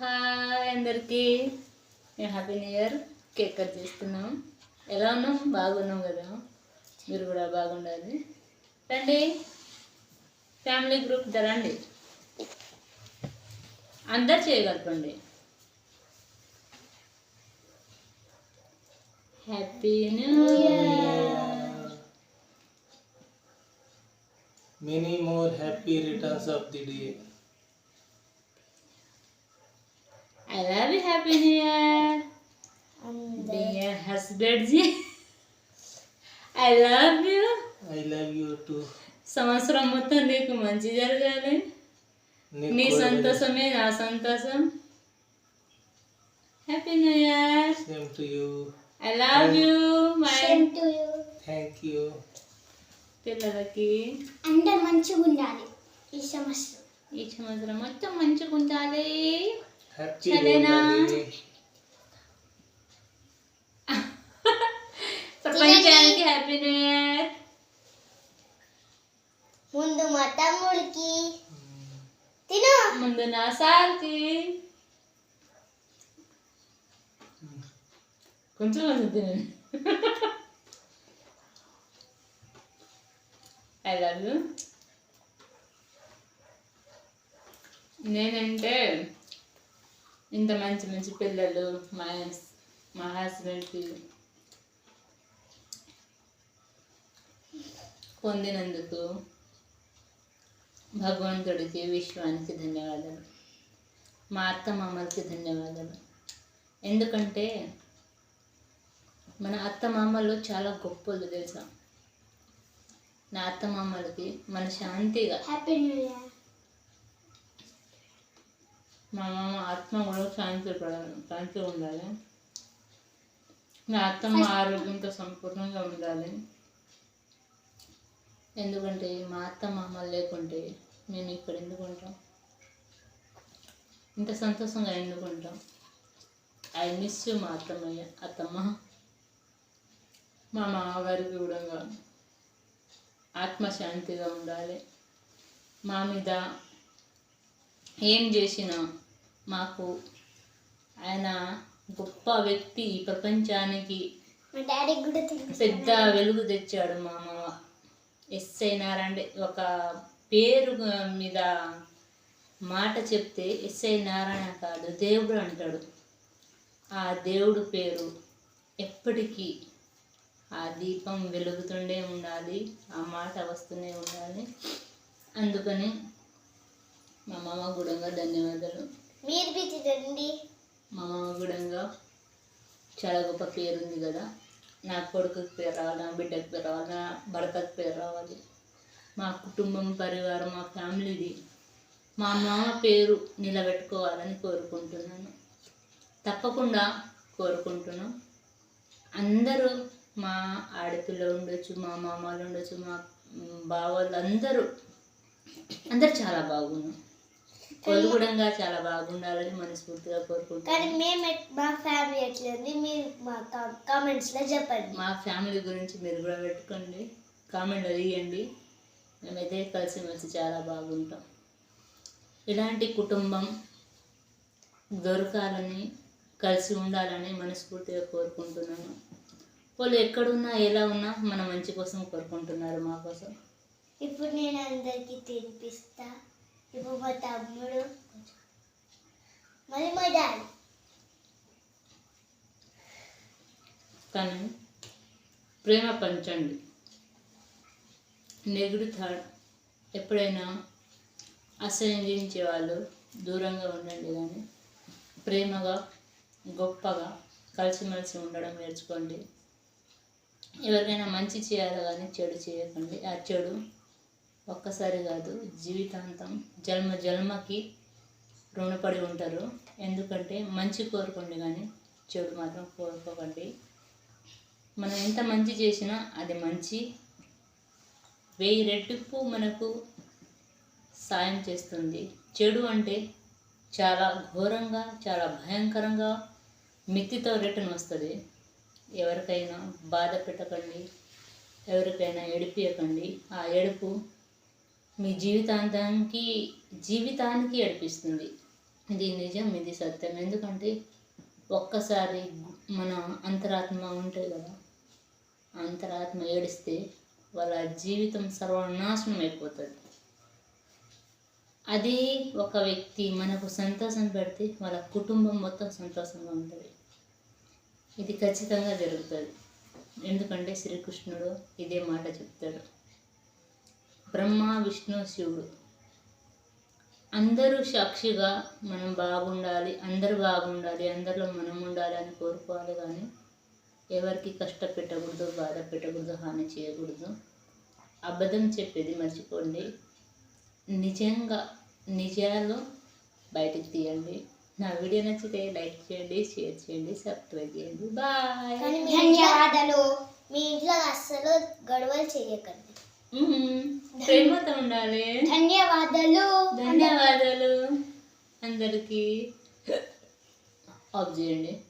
Hi అందరికీ. మేము happy new year cake cut చేస్తున్నాం. ఎలా ఉన్నాం బాగున్నాం కదా? మీరు కూడా బాగుండాలి. రండి. ఫ్యామిలీ గ్రూప్ రండి. అందరు చేయగలపండి happy new year. Many more happy returns of the day. I love you happy new year dear husband ji I love you I love you. Too. సంవత్సరం మొత్తం నీకు మంచి జరగాలి నీకు నీ కూడా సంతోషమే నా సంతోషం happy new year Same to you. I love you my Thank you. పిల్లలకి అందరు మంచిగా ఉండాలి ఈ సంవత్సరం ఈ సంవత్సరం మొత్తం మంచిగా ఉండాలి Happy సరేనా? Diwali. ప్రపంచానికి హ్యాపీ న్యూ ఇయర్ ముందు మా తమ్ముడికి తిను ముందు నా సార్కి కొంచెం కొంచెం తినండి ఐ లవ్ యూ నేనంటే ఇంత మంచి మంచి పిల్లలు మా మా హస్బెండ్కి పొందినందుకు భగవంతుడికి విశ్వానికి ధన్యవాదాలు. మా అత్త మామలకి ధన్యవాదాలు. ఎందుకంటే మన అత్త మామలు చాలా గొప్పలు తెలుసా? నా అత్త మామలకి మన శాంతిగా హ్యాపీ న్యూ ఇయర్. మా మామ ఆత్మ కూడా శాంతి పడాలి శాంతిగా ఉండాలి. నా అత్తమ్మ ఆరోగ్యంతో సంపూర్ణంగా ఉండాలి. ఎందుకంటే మా అత్త మామ లేకుంటే మేము ఇక్కడ ఎందుకు ఉంటాం? ఇంత సంతోషంగా ఎందుకు ఉంటాం? ఐ మిస్ యూ మా అత్తమ్మయ్య అత్తమ్మ. మా మామగారికి కూడా ఆత్మశాంతిగా ఉండాలి. మా మీద ఏం చేసినా మాకు ఆయన గొప్ప వ్యక్తి ఈ ప్రపంచానికి పెద్ద వెలుగు తెచ్చాడు మా మామ ఎస్ఐ నారాయణ ఒక పేరు మీద మాట చెప్తే ఎస్ఐ నారాయణ కాదు దేవుడు అంటాడు. ఆ దేవుడు పేరు ఎప్పటికీ ఆ దీపం వెలుగుతుండే ఉండాలి ఆ మాట వస్తూనే ఉండాలి. అందుకని మా మామ గుడంగా ధన్యవాదాలు. మీరు తినండి మా మామ గుడంగా చాలా గొప్ప పేరు ఉంది కదా. నా కొడుకుకి పేరు రావాలి నా బిడ్డకి పేరు రావాలి నా భర్తకి పేరు రావాలి. మా కుటుంబం పరివారం మా ఫ్యామిలీది మా మామ పేరు నిలబెట్టుకోవాలని కోరుకుంటున్నాను. తప్పకుండా కోరుకుంటున్నాం. అందరూ మా ఆడపిల్లలు ఉండొచ్చు మా మామలు ఉండొచ్చు మా బావలు అందరూ అందరు చాలా బాగున్నాం కూడా చాలా బాగుండాలని మనస్ఫూర్తిగా కానీ కోరుకుంటున్నాను మేము మా ఫ్యామిలీ ఎట్లా ఉంది మీరు మా కామెంట్స్లో చెప్పండి. మా ఫ్యామిలీ గురించి మీరు కూడా పెట్టుకోండి కామెంట్ అడిగండి మేమైతే కలిసిమెలిసి చాలా బాగుంటాం. ఇలాంటి కుటుంబం దొరకాలని కలిసి ఉండాలని మనస్ఫూర్తిగా కోరుకుంటున్నాను. వాళ్ళు ఎక్కడున్నా ఎలా ఉన్నా మన మంచి కోసం కోరుకుంటున్నారు మా కోసం. ఇప్పుడు నేను అందరికి తినిపిస్తా. ఇప్పుడు మా తమ్ముడు మళ్ళీ మా డాడీ. కానీ ప్రేమ పంచండి. నెగుడు థాట్ ఎప్పుడైనా అసహించే వాళ్ళు దూరంగా ఉండండి కానీ ప్రేమగా గొప్పగా కలిసిమెలిసి ఉండడం నేర్చుకోండి. ఎవరికైనా మంచి చేయాలి కానీ చెడు చేయకండి. ఆ చెడు ఒక్కసారి కాదు జీవితాంతం జన్మ జన్మకి రుణపడి ఉంటారు. ఎందుకంటే మంచి కోరుకోండి కానీ చెడు మాత్రం కోరుకోకండి. మనం ఎంత మంచి చేసినా అది మంచి. వెయ్యి రెట్టింపు మనకు సాయం చేస్తుంది. చెడు అంటే చాలా ఘోరంగా చాలా భయంకరంగా మిత్తితో రిటర్న్ వస్తుంది. ఎవరికైనా బాధ పెట్టకండి ఎవరికైనా ఏడిపియకండి. ఆ ఏడుపు మీ జీవితాంతానికి జీవితానికి ఏడిపిస్తుంది. ఇది నిజం ఇది సత్యం. ఎందుకంటే ఒక్కసారి మన అంతరాత్మ ఉంటుంది కదా అంతరాత్మ ఏడిస్తే వాళ్ళ జీవితం సర్వనాశనం అయిపోతుంది. అది ఒక వ్యక్తి మనకు సంతోషం పెడితే వాళ్ళ కుటుంబం మొత్తం సంతోషంగా ఉంటుంది. ఇది ఖచ్చితంగా జరుగుతుంది. ఎందుకంటే శ్రీకృష్ణుడు ఇదే మాట చెప్తాడు. బ్రహ్మ విష్ణు శివుడు. అందరూ సాక్షిగా మనం బాగుండాలి అందరూ బాగుండాలి అందరిలో మనం ఉండాలి అని కోరుకోవాలి కానీ ఎవరికి కష్టపెట్టకూడదు బాధ పెట్టకూడదు హాని చేయకూడదు. అబద్ధం చెప్పేది మర్చిపోండి. నిజంగా నిజాలు బయటికి తీయండి. నా వీడియో నచ్చితే లైక్ చేయండి షేర్ చేయండి సబ్స్క్రైబ్ చేయండి. బాయ్. ధన్యవాదాలు మీ ఇంట్లో అస్సలు గొడవలు చేయకండి. ప్రేమతో ఉండాలి ధన్యవాదాలు. ధన్యవాదాలు. అందరికీ. ఆఫ్ చేయండి.